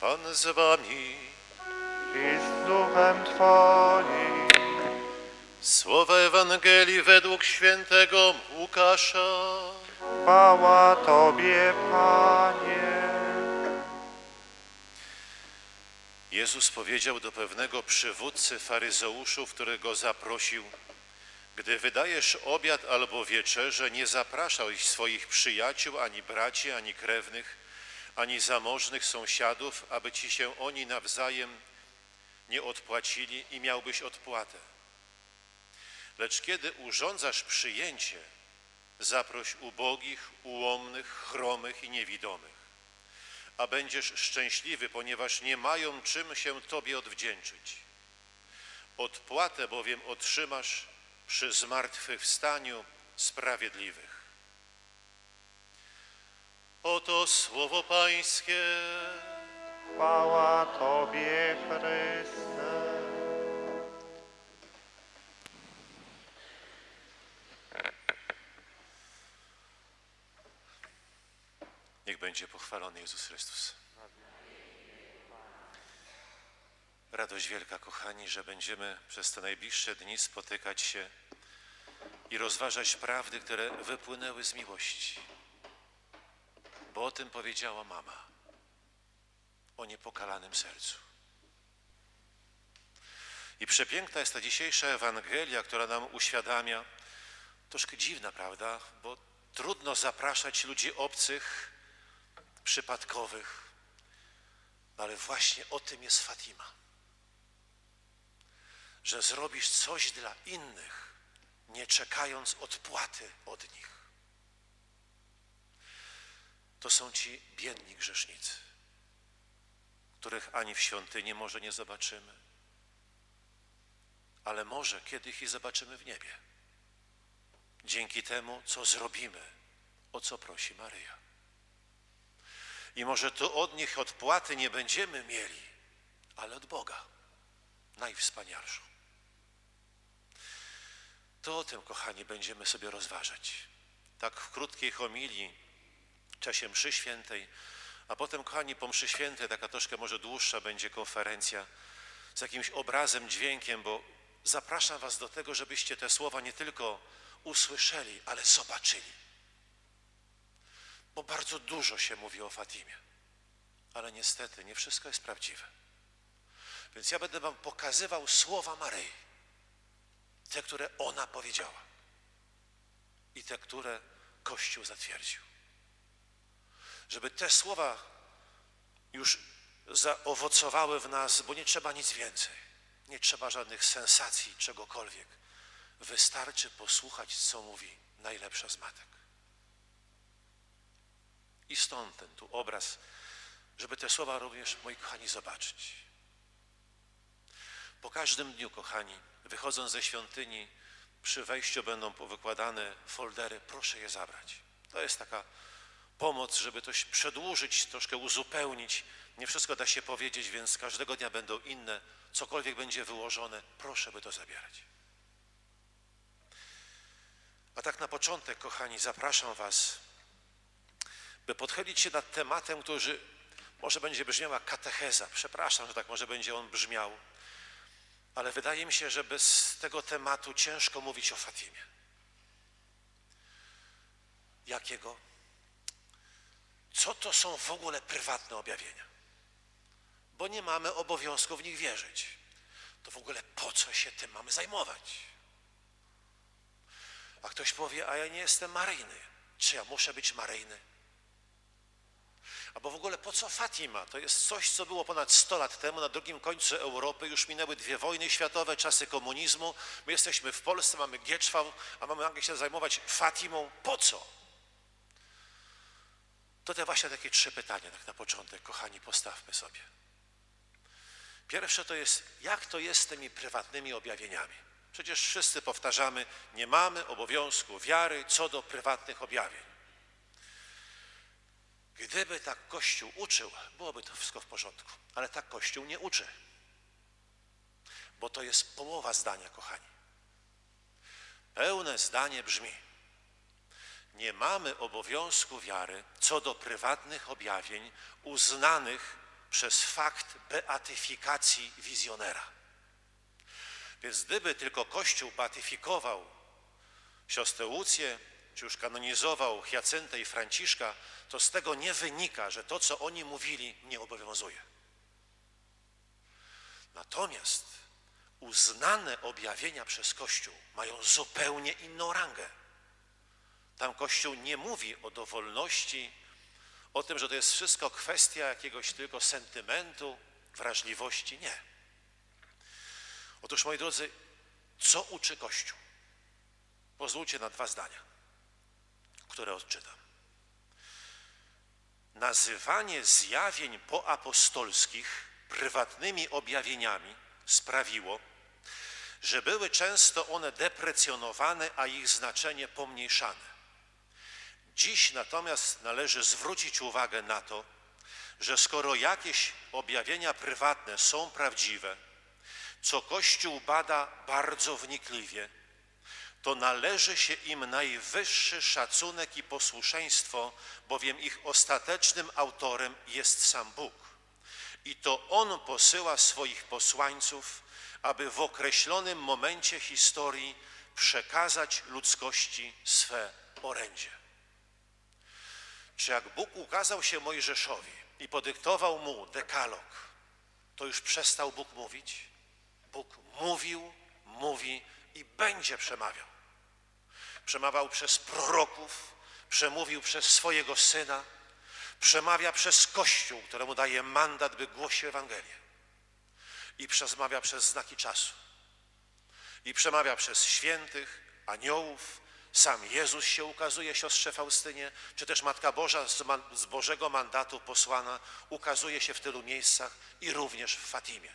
Pan z wami. i z duchem Twoim. Słowa Ewangelii według świętego Łukasza. Chwała Tobie, Panie. Jezus powiedział do pewnego przywódcy faryzeuszów, który go zaprosił: Gdy wydajesz obiad albo wieczerze, nie zapraszaj swoich przyjaciół, ani braci, ani krewnych, ani zamożnych sąsiadów, aby ci się oni nawzajem nie odpłacili i miałbyś odpłatę. Lecz kiedy urządzasz przyjęcie, zaproś ubogich, ułomnych, chromych i niewidomych a będziesz szczęśliwy, ponieważ nie mają czym się Tobie odwdzięczyć. Odpłatę bowiem otrzymasz przy zmartwychwstaniu sprawiedliwych. Oto słowo Pańskie. Chwała Tobie, Chryste. Niech będzie pochwalony Jezus Chrystus. Radość wielka, kochani, że będziemy przez te najbliższe dni spotykać się i rozważać prawdy, które wypłynęły z miłości. Bo o tym powiedziała mama, o niepokalanym sercu. I przepiękna jest ta dzisiejsza Ewangelia, która nam uświadamia, troszkę dziwna, prawda, bo trudno zapraszać ludzi obcych, przypadkowych, ale właśnie o tym jest Fatima. Że zrobisz coś dla innych, nie czekając odpłaty od nich. To są ci biedni grzesznicy, których ani w świątyni może nie zobaczymy, ale może kiedyś ich zobaczymy w niebie. Dzięki temu, co zrobimy, o co prosi Maryja. I może to od nich odpłaty nie będziemy mieli, ale od Boga, najwspanialszą. To o tym, kochani, będziemy sobie rozważać. Tak w krótkiej homilii, czasie mszy świętej, a potem, kochani, po mszy świętej, taka troszkę może dłuższa będzie konferencja z jakimś obrazem, dźwiękiem, bo zapraszam was do tego, żebyście te słowa nie tylko usłyszeli, ale zobaczyli bo bardzo dużo się mówi o Fatimie, ale niestety nie wszystko jest prawdziwe. Więc ja będę wam pokazywał słowa Maryi, te, które ona powiedziała i te, które Kościół zatwierdził. Żeby te słowa już zaowocowały w nas, bo nie trzeba nic więcej, nie trzeba żadnych sensacji, czegokolwiek. Wystarczy posłuchać, co mówi najlepsza z matek. I stąd ten tu obraz, żeby te słowa również, moi kochani, zobaczyć. Po każdym dniu, kochani, wychodząc ze świątyni, przy wejściu będą wykładane foldery, proszę je zabrać. To jest taka pomoc, żeby coś przedłużyć, troszkę uzupełnić. Nie wszystko da się powiedzieć, więc każdego dnia będą inne. Cokolwiek będzie wyłożone, proszę, by to zabierać. A tak na początek, kochani, zapraszam Was by podchylić się nad tematem, który może będzie brzmiała katecheza. Przepraszam, że tak może będzie on brzmiał, ale wydaje mi się, że bez tego tematu ciężko mówić o Fatimie. Jakiego? Co to są w ogóle prywatne objawienia? Bo nie mamy obowiązku w nich wierzyć. To w ogóle po co się tym mamy zajmować? A ktoś powie, a ja nie jestem maryjny. Czy ja muszę być maryjny? Albo w ogóle po co Fatima? To jest coś, co było ponad 100 lat temu na drugim końcu Europy. Już minęły dwie wojny światowe, czasy komunizmu. My jesteśmy w Polsce, mamy Gieczwał, a mamy się zajmować Fatimą. Po co? To te właśnie takie trzy pytania, tak na początek, kochani, postawmy sobie. Pierwsze to jest, jak to jest z tymi prywatnymi objawieniami? Przecież wszyscy powtarzamy, nie mamy obowiązku wiary co do prywatnych objawień. Gdyby tak Kościół uczył, byłoby to wszystko w porządku, ale tak Kościół nie uczy. Bo to jest połowa zdania, kochani. Pełne zdanie brzmi: Nie mamy obowiązku wiary co do prywatnych objawień uznanych przez fakt beatyfikacji wizjonera. Więc gdyby tylko Kościół beatyfikował siostrę Łucję, czy już kanonizował Hyacyntę i Franciszka, to z tego nie wynika, że to, co oni mówili, nie obowiązuje. Natomiast uznane objawienia przez Kościół mają zupełnie inną rangę. Tam Kościół nie mówi o dowolności, o tym, że to jest wszystko kwestia jakiegoś tylko sentymentu, wrażliwości. Nie. Otóż, moi drodzy, co uczy Kościół? Pozwólcie na dwa zdania, które odczytam. Nazywanie zjawień poapostolskich prywatnymi objawieniami sprawiło, że były często one deprecjonowane, a ich znaczenie pomniejszane. Dziś natomiast należy zwrócić uwagę na to, że skoro jakieś objawienia prywatne są prawdziwe, co Kościół bada bardzo wnikliwie, to należy się im najwyższy szacunek i posłuszeństwo, bowiem ich ostatecznym autorem jest sam Bóg. I to On posyła swoich posłańców, aby w określonym momencie historii przekazać ludzkości swe orędzie. Czy jak Bóg ukazał się Mojżeszowi i podyktował mu dekalog, to już przestał Bóg mówić? Bóg mówił, mówi i będzie przemawiał. Przemawiał przez proroków, przemówił przez swojego syna, przemawia przez Kościół, któremu daje mandat, by głosić Ewangelię. I przemawia przez znaki czasu. I przemawia przez świętych, aniołów, sam Jezus się ukazuje siostrze Faustynie, czy też Matka Boża z, man, z Bożego mandatu posłana ukazuje się w tylu miejscach i również w Fatimie.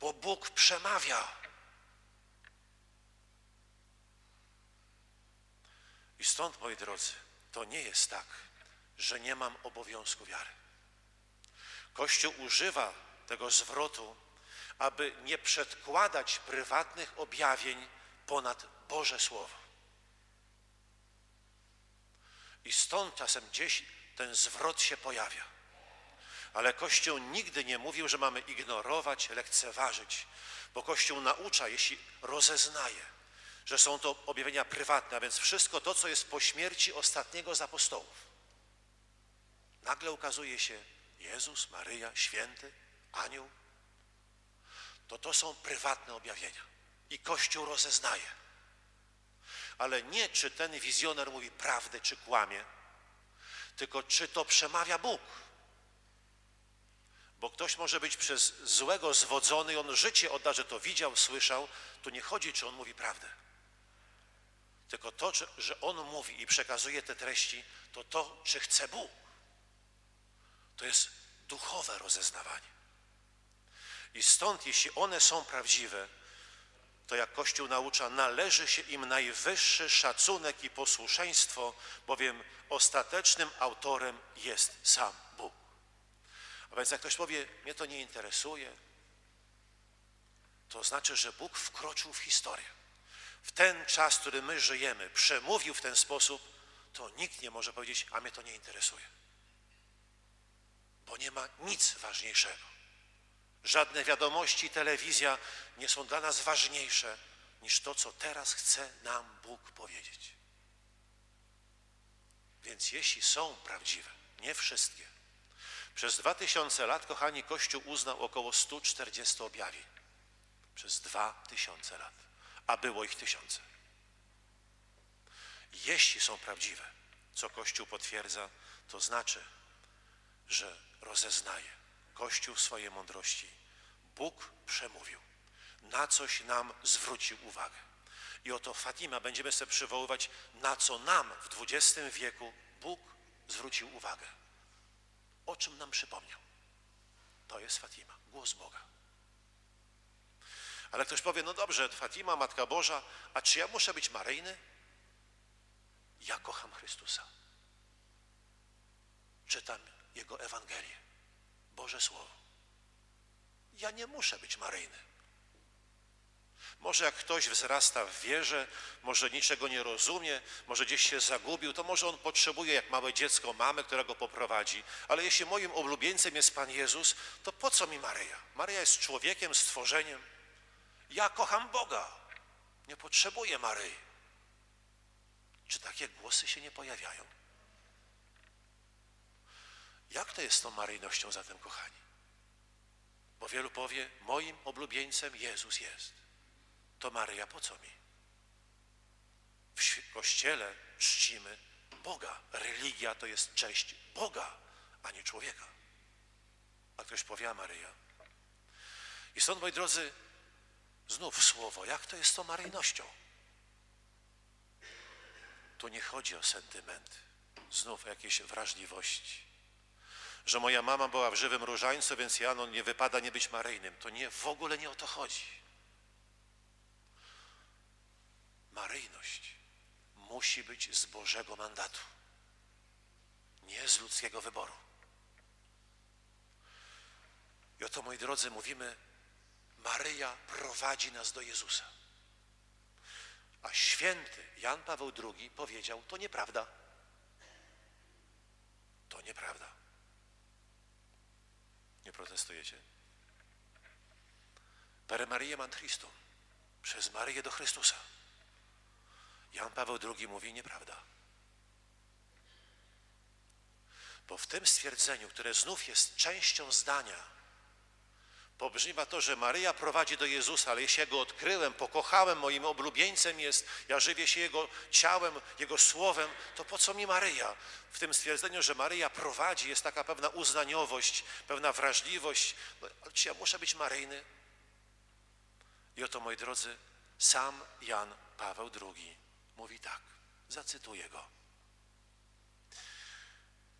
Bo Bóg przemawia. I stąd, moi drodzy, to nie jest tak, że nie mam obowiązku wiary. Kościół używa tego zwrotu, aby nie przedkładać prywatnych objawień ponad Boże Słowo. I stąd czasem gdzieś ten zwrot się pojawia. Ale Kościół nigdy nie mówił, że mamy ignorować, lekceważyć, bo Kościół naucza, jeśli rozeznaje, że są to objawienia prywatne, a więc wszystko to, co jest po śmierci ostatniego z apostołów. Nagle ukazuje się Jezus, Maryja, święty, anioł. To to są prywatne objawienia. I Kościół rozeznaje. Ale nie, czy ten wizjoner mówi prawdę, czy kłamie, tylko czy to przemawia Bóg. Bo ktoś może być przez złego zwodzony i on życie odda, że to widział, słyszał. Tu nie chodzi, czy on mówi prawdę. Tylko to, że on mówi i przekazuje te treści, to to, czy chce Bóg. To jest duchowe rozeznawanie. I stąd, jeśli one są prawdziwe, to jak Kościół naucza, należy się im najwyższy szacunek i posłuszeństwo, bowiem ostatecznym autorem jest sam Bóg. A więc jak ktoś powie, mnie to nie interesuje, to znaczy, że Bóg wkroczył w historię. W ten czas, w którym my żyjemy, przemówił w ten sposób, to nikt nie może powiedzieć, a mnie to nie interesuje. Bo nie ma nic ważniejszego. Żadne wiadomości, telewizja nie są dla nas ważniejsze niż to, co teraz chce nam Bóg powiedzieć. Więc jeśli są prawdziwe, nie wszystkie, przez dwa tysiące lat, kochani, Kościół uznał około 140 objawień. Przez dwa tysiące lat, a było ich tysiące. Jeśli są prawdziwe, co Kościół potwierdza, to znaczy, że rozeznaje Kościół w swojej mądrości. Bóg przemówił, na coś nam zwrócił uwagę. I oto Fatima będziemy sobie przywoływać, na co nam w XX wieku Bóg zwrócił uwagę. O czym nam przypomniał? To jest Fatima, głos Boga. Ale ktoś powie, no dobrze, Fatima, Matka Boża, a czy ja muszę być maryjny? Ja kocham Chrystusa. Czytam Jego Ewangelię, Boże Słowo. Ja nie muszę być maryjny. Może jak ktoś wzrasta w wierze, może niczego nie rozumie, może gdzieś się zagubił, to może on potrzebuje jak małe dziecko mamy, która go poprowadzi. Ale jeśli moim oblubieńcem jest Pan Jezus, to po co mi Maryja? Maryja jest człowiekiem, stworzeniem. Ja kocham Boga. Nie potrzebuję Maryi. Czy takie głosy się nie pojawiają? Jak to jest z tą maryjnością zatem, kochani? Bo wielu powie, moim oblubieńcem Jezus jest. To Maryja po co mi? W kościele czcimy Boga. Religia to jest cześć Boga, a nie człowieka. A ktoś powie, a Maryja. I stąd, moi drodzy, znów słowo, jak to jest z tą maryjnością? Tu nie chodzi o sentyment, znów o jakieś wrażliwości. Że moja mama była w żywym różańcu, więc ja no, nie wypada nie być maryjnym. To nie, w ogóle nie o to chodzi. Maryjność musi być z Bożego mandatu, nie z ludzkiego wyboru. I oto, moi drodzy, mówimy, Maryja prowadzi nas do Jezusa. A święty Jan Paweł II powiedział, to nieprawda. To nieprawda. Nie protestujecie? Per Mariam Christum, przez Maryję do Chrystusa. Jan Paweł II mówi nieprawda. Bo w tym stwierdzeniu, które znów jest częścią zdania, pobrzmiewa to, że Maryja prowadzi do Jezusa, ale jeśli ja go odkryłem, pokochałem, moim oblubieńcem jest, ja żywię się Jego ciałem, Jego słowem, to po co mi Maryja? W tym stwierdzeniu, że Maryja prowadzi, jest taka pewna uznaniowość, pewna wrażliwość. No, ale czy ja muszę być maryjny? I oto, moi drodzy, sam Jan Paweł II mówi tak, zacytuję go.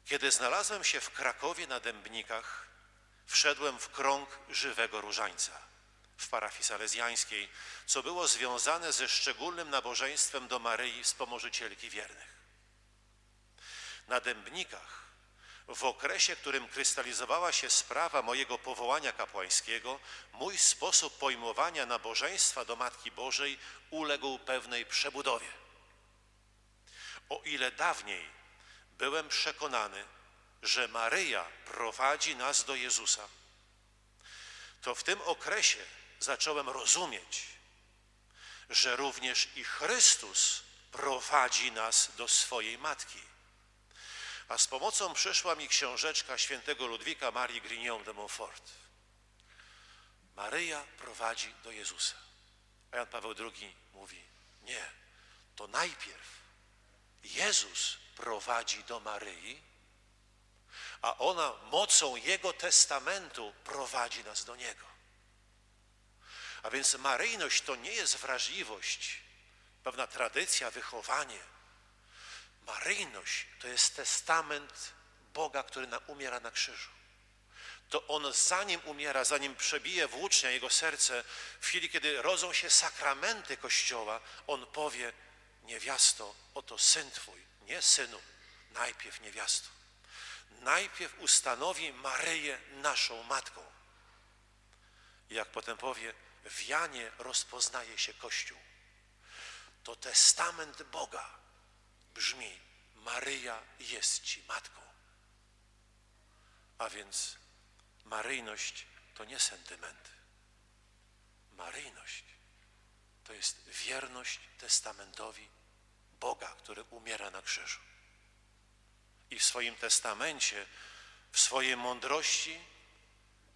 Kiedy znalazłem się w Krakowie na Dębnikach, wszedłem w krąg żywego różańca w parafii salezjańskiej, co było związane ze szczególnym nabożeństwem do Maryi Wspomożycielki Wiernych. Na Dębnikach, w okresie, którym krystalizowała się sprawa mojego powołania kapłańskiego, mój sposób pojmowania nabożeństwa do Matki Bożej uległ pewnej przebudowie. O ile dawniej byłem przekonany, że Maryja prowadzi nas do Jezusa, to w tym okresie zacząłem rozumieć, że również i Chrystus prowadzi nas do swojej Matki. A z pomocą przyszła mi książeczka świętego Ludwika Marii Grignon de Montfort. Maryja prowadzi do Jezusa. A Jan Paweł II mówi, nie, to najpierw Jezus prowadzi do Maryi, a ona mocą Jego testamentu prowadzi nas do Niego. A więc maryjność to nie jest wrażliwość, pewna tradycja, wychowanie. Maryjność to jest testament Boga, który na, umiera na krzyżu. To On zanim umiera, zanim przebije włócznia Jego serce, w chwili, kiedy rodzą się sakramenty Kościoła, On powie, niewiasto, oto Syn Twój, nie Synu, najpierw niewiasto najpierw ustanowi Maryję naszą matką. Jak potem powie, w Janie rozpoznaje się Kościół. To testament Boga brzmi, Maryja jest Ci matką. A więc maryjność to nie sentyment. Maryjność to jest wierność testamentowi Boga, który umiera na krzyżu i w swoim testamencie, w swojej mądrości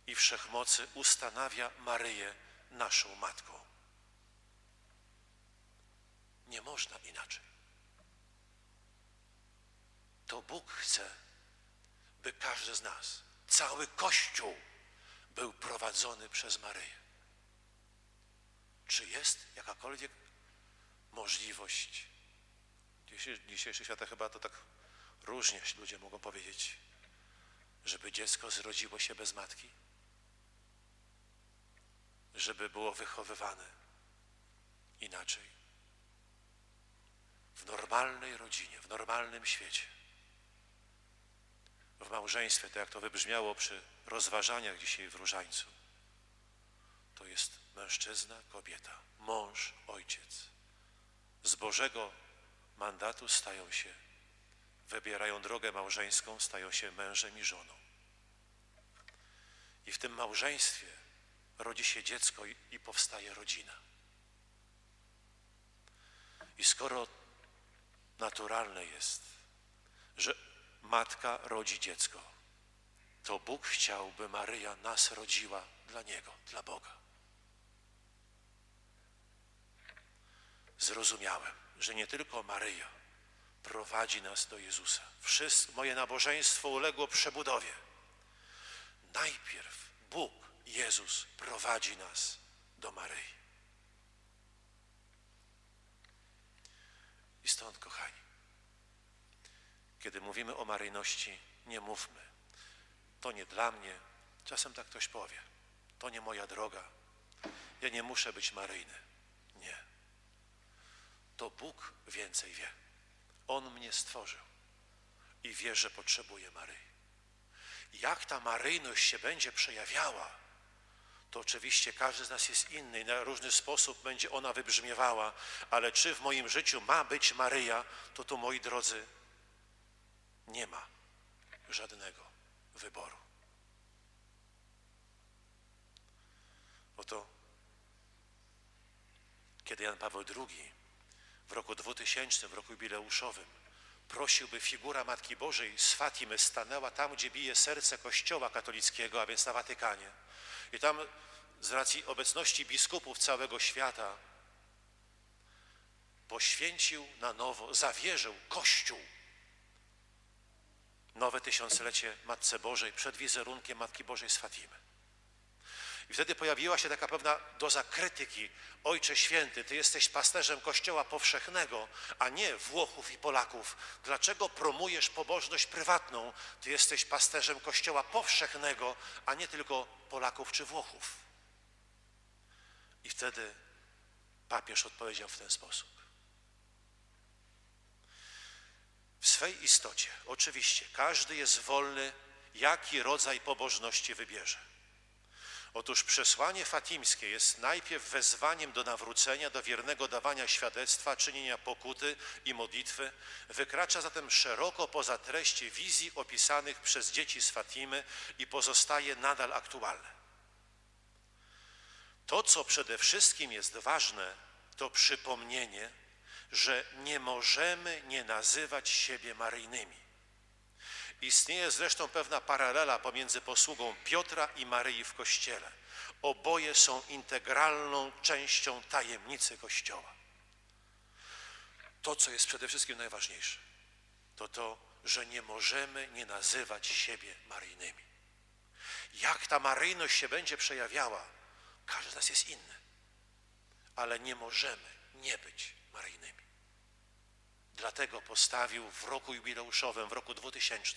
i wszechmocy ustanawia Maryję naszą matką. Nie można inaczej. To Bóg chce, by każdy z nas, cały Kościół był prowadzony przez Maryję. Czy jest jakakolwiek możliwość? Dzisiejszy, świat chyba to tak Różnie ludzie mogą powiedzieć, żeby dziecko zrodziło się bez matki, żeby było wychowywane inaczej. W normalnej rodzinie, w normalnym świecie, w małżeństwie, tak jak to wybrzmiało przy rozważaniach dzisiaj w Różańcu, to jest mężczyzna, kobieta, mąż, ojciec. Z Bożego mandatu stają się, wybierają drogę małżeńską, stają się mężem i żoną. I w tym małżeństwie rodzi się dziecko i, powstaje rodzina. I skoro naturalne jest, że matka rodzi dziecko, to Bóg chciał, by Maryja nas rodziła dla Niego, dla Boga. Zrozumiałem, że nie tylko Maryja prowadzi nas do Jezusa. Wszystko moje nabożeństwo uległo przebudowie. Najpierw Bóg, Jezus prowadzi nas do Maryi. I stąd, kochani, kiedy mówimy o maryjności, nie mówmy. To nie dla mnie. Czasem tak ktoś powie. To nie moja droga. Ja nie muszę być maryjny. Nie. To Bóg więcej wie. On mnie stworzył i wie, że potrzebuję Maryi. Jak ta maryjność się będzie przejawiała, to oczywiście każdy z nas jest inny i na różny sposób będzie ona wybrzmiewała, ale czy w moim życiu ma być Maryja, to tu, moi drodzy, nie ma żadnego wyboru. Oto, kiedy Jan Paweł II w roku 2000, w roku jubileuszowym, prosił, by figura Matki Bożej z Fatimy stanęła tam, gdzie bije serce Kościoła katolickiego, a więc na Watykanie. I tam z racji obecności biskupów całego świata poświęcił na nowo, zawierzył Kościół nowe tysiąclecie Matce Bożej przed wizerunkiem Matki Bożej z Fatimy. I wtedy pojawiła się taka pewna doza krytyki. Ojcze Święty, Ty jesteś pasterzem Kościoła powszechnego, a nie Włochów i Polaków. Dlaczego promujesz pobożność prywatną? Ty jesteś pasterzem Kościoła powszechnego, a nie tylko Polaków czy Włochów. I wtedy papież odpowiedział w ten sposób. W swej istocie, oczywiście, każdy jest wolny, jaki rodzaj pobożności wybierze. Otóż przesłanie fatimskie jest najpierw wezwaniem do nawrócenia, do wiernego dawania świadectwa, czynienia pokuty i modlitwy, wykracza zatem szeroko poza treści wizji opisanych przez dzieci z Fatimy i pozostaje nadal aktualne. To, co przede wszystkim jest ważne, to przypomnienie, że nie możemy nie nazywać siebie maryjnymi. Istnieje zresztą pewna paralela pomiędzy posługą Piotra i Maryi w Kościele. Oboje są integralną częścią tajemnicy Kościoła. To, co jest przede wszystkim najważniejsze, to to, że nie możemy nie nazywać siebie maryjnymi. Jak ta maryjność się będzie przejawiała, każdy z nas jest inny, ale nie możemy nie być maryjnymi. Dlatego postawił w roku jubileuszowym, w roku 2000,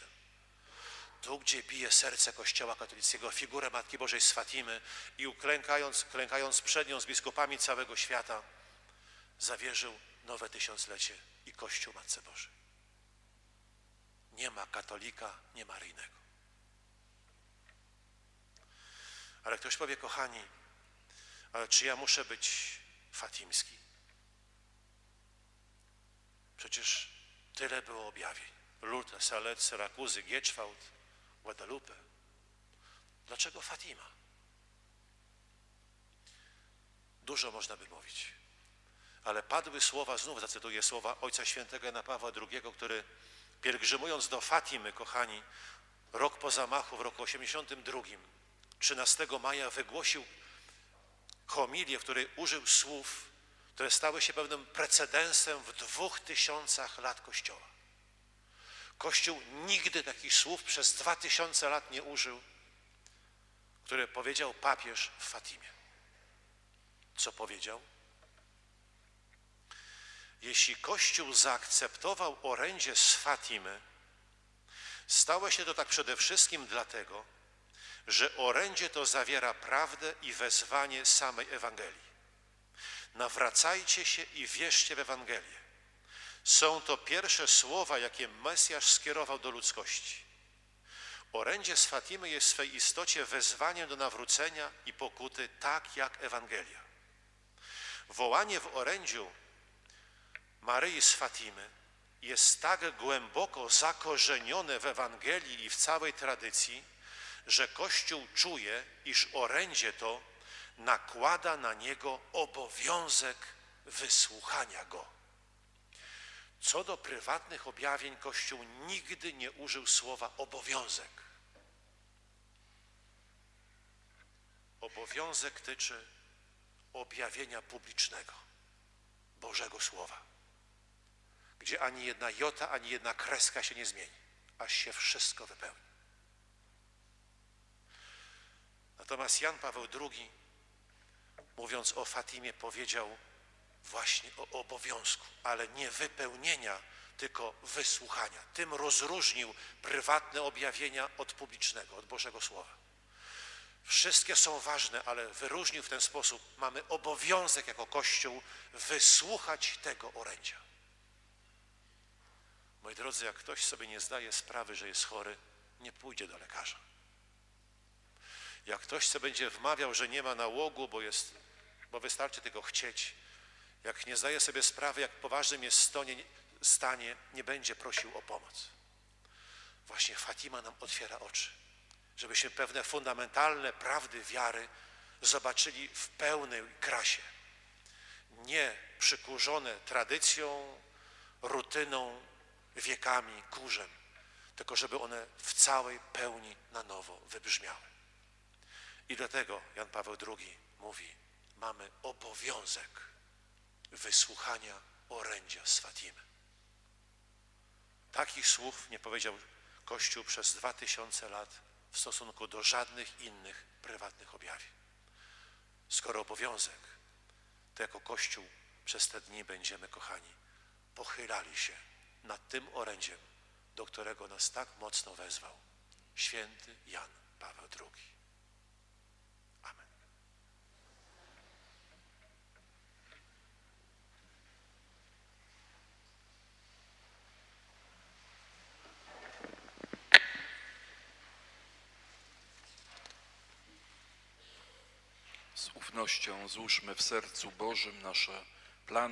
tu, gdzie bije serce Kościoła katolickiego, figurę Matki Bożej z Fatimy i uklękając, klękając przed nią z biskupami całego świata, zawierzył nowe tysiąclecie i Kościół Matce Bożej. Nie ma katolika, nie maryjnego. Ale ktoś powie, kochani, ale czy ja muszę być fatimski? Przecież tyle było objawień. Lourdes, Salet, Syrakuzy, Gieczwałt, Guadalupe. Dlaczego Fatima? Dużo można by mówić. Ale padły słowa, znów zacytuję słowa Ojca Świętego Jana Pawła II, który pielgrzymując do Fatimy, kochani, rok po zamachu, w roku 82, 13 maja wygłosił homilię, w której użył słów, które stały się pewnym precedensem w dwóch tysiącach lat Kościoła. Kościół nigdy takich słów przez dwa tysiące lat nie użył, które powiedział papież w Fatimie. Co powiedział? Jeśli Kościół zaakceptował orędzie z Fatimy, stało się to tak przede wszystkim dlatego, że orędzie to zawiera prawdę i wezwanie samej Ewangelii. Nawracajcie się i wierzcie w Ewangelię. Są to pierwsze słowa, jakie Mesjasz skierował do ludzkości. Orędzie z Fatimy jest w swej istocie wezwaniem do nawrócenia i pokuty, tak jak Ewangelia. Wołanie w orędziu Maryi z Fatimy jest tak głęboko zakorzenione w Ewangelii i w całej tradycji, że Kościół czuje, iż orędzie to nakłada na niego obowiązek wysłuchania go. Co do prywatnych objawień, Kościół nigdy nie użył słowa obowiązek. Obowiązek tyczy objawienia publicznego, Bożego Słowa, gdzie ani jedna jota, ani jedna kreska się nie zmieni, aż się wszystko wypełni. Natomiast Jan Paweł II, mówiąc o Fatimie, powiedział właśnie o obowiązku, ale nie wypełnienia, tylko wysłuchania. Tym rozróżnił prywatne objawienia od publicznego, od Bożego Słowa. Wszystkie są ważne, ale wyróżnił w ten sposób, mamy obowiązek jako Kościół wysłuchać tego orędzia. Moi drodzy, jak ktoś sobie nie zdaje sprawy, że jest chory, nie pójdzie do lekarza. Jak ktoś sobie będzie wmawiał, że nie ma nałogu, bo, jest, bo wystarczy tylko chcieć, jak nie zdaje sobie sprawy, jak poważnym jest stonie, stanie, nie będzie prosił o pomoc. Właśnie Fatima nam otwiera oczy, żebyśmy pewne fundamentalne prawdy wiary zobaczyli w pełnej krasie. Nie przykurzone tradycją, rutyną, wiekami, kurzem, tylko żeby one w całej pełni na nowo wybrzmiały. I dlatego Jan Paweł II mówi, mamy obowiązek wysłuchania orędzia z Fatimy. Takich słów nie powiedział Kościół przez dwa tysiące lat w stosunku do żadnych innych prywatnych objawień. Skoro obowiązek, to jako Kościół przez te dni będziemy, kochani, pochylali się nad tym orędziem, do którego nas tak mocno wezwał święty Jan Paweł II. Amen. Z ufnością złóżmy w sercu Bożym nasze plany